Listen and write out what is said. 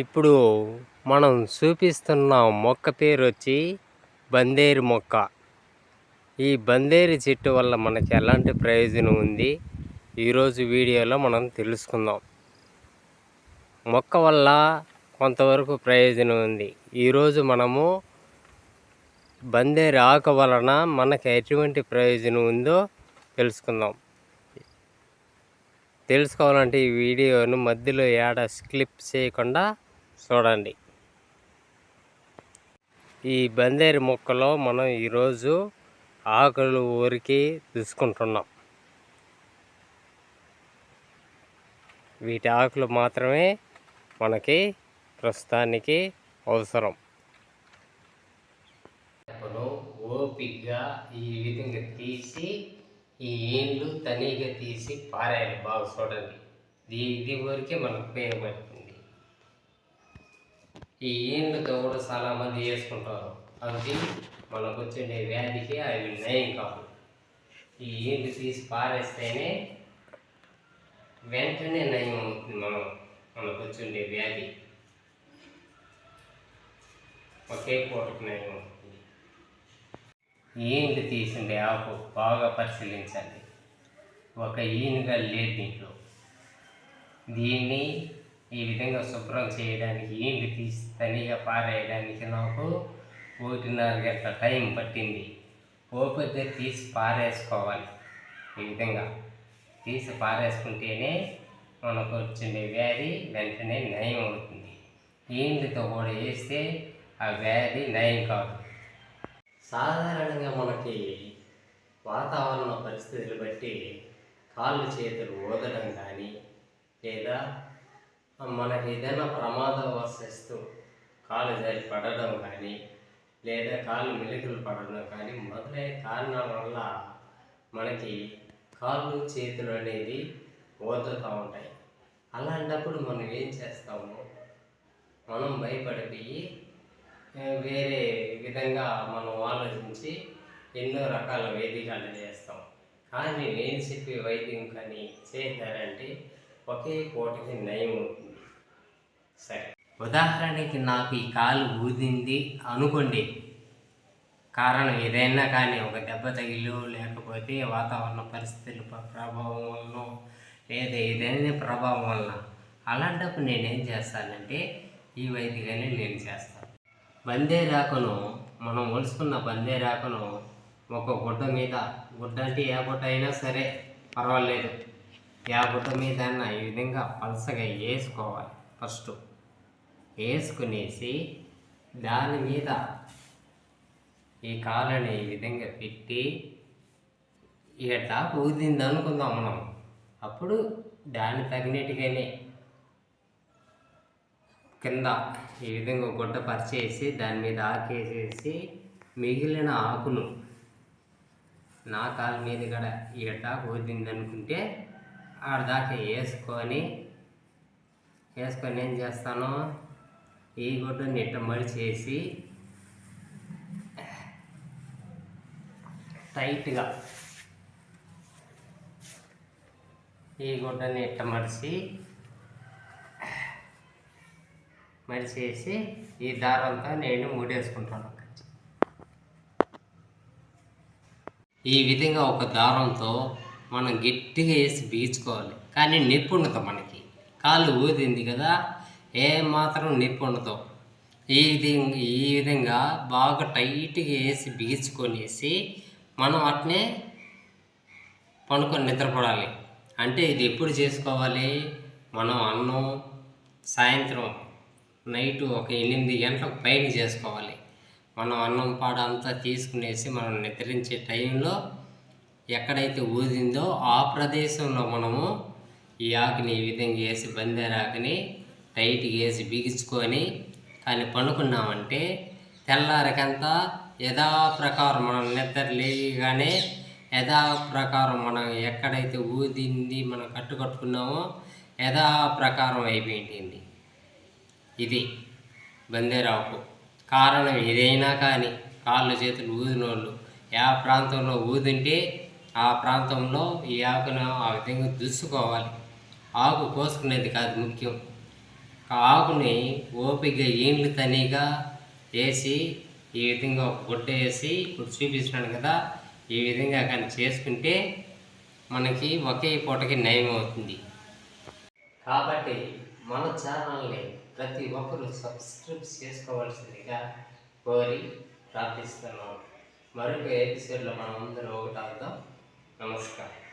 ఇప్పుడు మనం చూపిస్తున్న మొక్క పేరు వచ్చి బందేరు మొక్క. ఈ బందేరు చెట్టు వల్ల మనకి ఎలాంటి ప్రయోజనం ఉంది? ఈరోజు వీడియోలో మనం తెలుసుకుందాం. మొక్క వల్ల కొంతవరకు ప్రయోజనం ఉంది. ఈరోజు మనము బందేరు ఆకు వలన మనకి ఎటువంటి ప్రయోజనం ఉందో తెలుసుకుందాం. తెలుసుకోవాలంటే ఈ వీడియోను మధ్యలో ఏడ స్క్లిప్ చేయకుండా చూడండి. ఈ బందేరు మొక్కలో మనం ఈరోజు ఆకులు ఊరికి తీసుకుంటున్నాం. వీటి ఆకులు మాత్రమే మనకి ప్రస్తుతానికి అవసరం. ఓపిగ్గా ఈ విధంగా తీసి ఈ ఏండ్లు తనీగా తీసి పారాయాలి బాగా చూడండి. ఇది వరకే మనకు ఉపయోగపడుతుంది. ఈ ఏండ్లతో కూడా చాలామంది వేసుకుంటారు అది మనకు వచ్చే వ్యాధికి అవి నయం కాదు ఈ ఈండ్లు తీసి పారేస్తేనే వెంటనే నయం అవుతుంది మనం మనకు వచ్చే వ్యాధి. ఒకే పూటకు నయం అవుతుంది. ఈండ్లు తీసిండే ఆకు బాగా పరిశీలించండి. ఒక ఈనుగా లేదు దీంట్లో దీన్ని ఈ విధంగా శుభ్రం చేయడానికి ఏంటి తీసి తనిగా పారేయడానికి నాకు ఒకటిన్నర గంటల టైం పట్టింది. ఓపిక తీసి పారేసుకోవాలి. ఈ విధంగా తీసి పారేసుకుంటేనే మనకు వచ్చిన వ్యాధి వెంటనే నయం అవుతుంది. ఏంటితో కూడా వేస్తే ఆ వ్యాధి నయం కాదు. సాధారణంగా మనకి వాతావరణ పరిస్థితులు బట్టి కాళ్ళు చేతులు ఊదడం కానీ లేదా మనకి ఏదైనా ప్రమాదం వస్తూ కాళ్ళు జారి పడడం కానీ లేదా కాళ్ళు మెలికలు పడడం కానీ మొదలైన కారణాల వల్ల మనకి కాళ్ళు చేతులు అనేది ఊదుతూ ఉంటాయి. అలాంటప్పుడు మనం ఏం చేస్తాము? మనం భయపడిపోయి వేరే విధంగా మనం ఆలోచించి ఎన్నో రకాల వైద్యాలు చేస్తాం. కానీ నేను చెప్పే వైద్యం కానీ చేశారంటే ఒకే పూటకి నయం అవుతుంది సరే. ఉదాహరణకి నాకు ఈ కాలు ఊదింది అనుకోండి. కారణం ఏదైనా కానీ ఒక దెబ్బ తగిలి లేకపోతే వాతావరణ పరిస్థితుల ప్రభావం వల్ల లేదా ఏదైనా ప్రభావం వలన అలాంటప్పుడు నేనేం చేస్తానంటే ఈ వైద్యగానే నేను చేస్తాను. బందే రాకను మనం ఒలుసుకున్న బందేరాకును ఒక గుడ్డ మీద గుడ్డ అంటే ఏ గుడ్డ అయినా సరే పర్వాలేదు. ఏ గుడ్డ మీద ఈ విధంగా పలసగా వేసుకోవాలి ఫస్ట్. వేసుకునేసి దాని మీద ఈ కాలని ఈ విధంగా పెట్టి ఇక ఊదింది అనుకుందాం మనం. అప్పుడు దాని తగినట్టుగానే కింద ఈ విధంగా గుడ్డ పరిచేసి దాని మీద ఆకేసేసి మిగిలిన ఆకును నా కాలు మీద కూడా ఈడదాకా ఊదింది అనుకుంటే ఆడదాకా వేసుకొని వేసుకొని ఏం చేస్తాను? ఈ గుడ్డని ఇట్ట మడిచేసి టైట్గా ఈ గుడ్డని ఇట్ట మడిచి మరిచేసి ఈ దారంతో నేను ముడేసుకుంటాను. ఈ విధంగా ఒక దారంతో మనం గట్టిగా వేసి బీచుకోవాలి. కానీ నొప్పి ఉండదు మనకి. కాళ్ళు ఊదింది కదా ఏ మాత్రం నొప్పి ఉండదు. ఈ విధంగా ఈ విధంగా బాగా టైట్గా వేసి బిగించుకొనేసి మనం అట్నే పనుకొని నిద్రపడాలి. అంటే ఇది ఎప్పుడు చేసుకోవాలి? మనం అన్నం సాయంత్రం నైట్ ఒక ఎనిమిది గంటలకు పైన చేసుకోవాలి. మనం అన్నం పాడ అంతా తీసుకునేసి మనం నిద్రించే టైంలో ఎక్కడైతే ఊదిందో ఆ ప్రదేశంలో మనము ఈ ఆకుని ఈ విధంగా వేసి బందేరాకుని టైట్గా వేసి బిగించుకొని కానీ పనుకున్నామంటే తెల్లారికంతా యథాప్రకారం మనం నిద్ర లేగానే యథాప్రకారం మనం ఎక్కడైతే ఊదింది మనం కట్టుకట్టుకున్నామో యథా ప్రకారం అయిపోయింది ఇది బందేరావుకు. కారణం ఏదైనా కానీ కాళ్ళు చేతులు ఊదినోళ్ళు. ఏ ప్రాంతంలో ఊదింటే ఆ ప్రాంతంలో ఈ ఆకును ఆ విధంగా దుసుకోవాలి ఆకు కోసుకునేది కాదు ముఖ్యం. ఆకుని ఓపిక ఈండ్లు తనిగా వేసి ఈ విధంగా ఒక గుడ్డ వేసి ఇప్పుడు చూపిస్తున్నాను కదా ఈ విధంగా కానీ చేసుకుంటే మనకి ఒకే పూటకి నయం అవుతుంది. కాబట్టి మన ఛానల్ని ప్రతి ఒక్కరూ సబ్స్క్రైబ్ చేసుకోవాల్సిందిగా కోరి ప్రార్థిస్తున్నాం. మరొక ఎపిసోడ్లో మనం అందరూ ఒకటి అవుతాం నమస్కారం.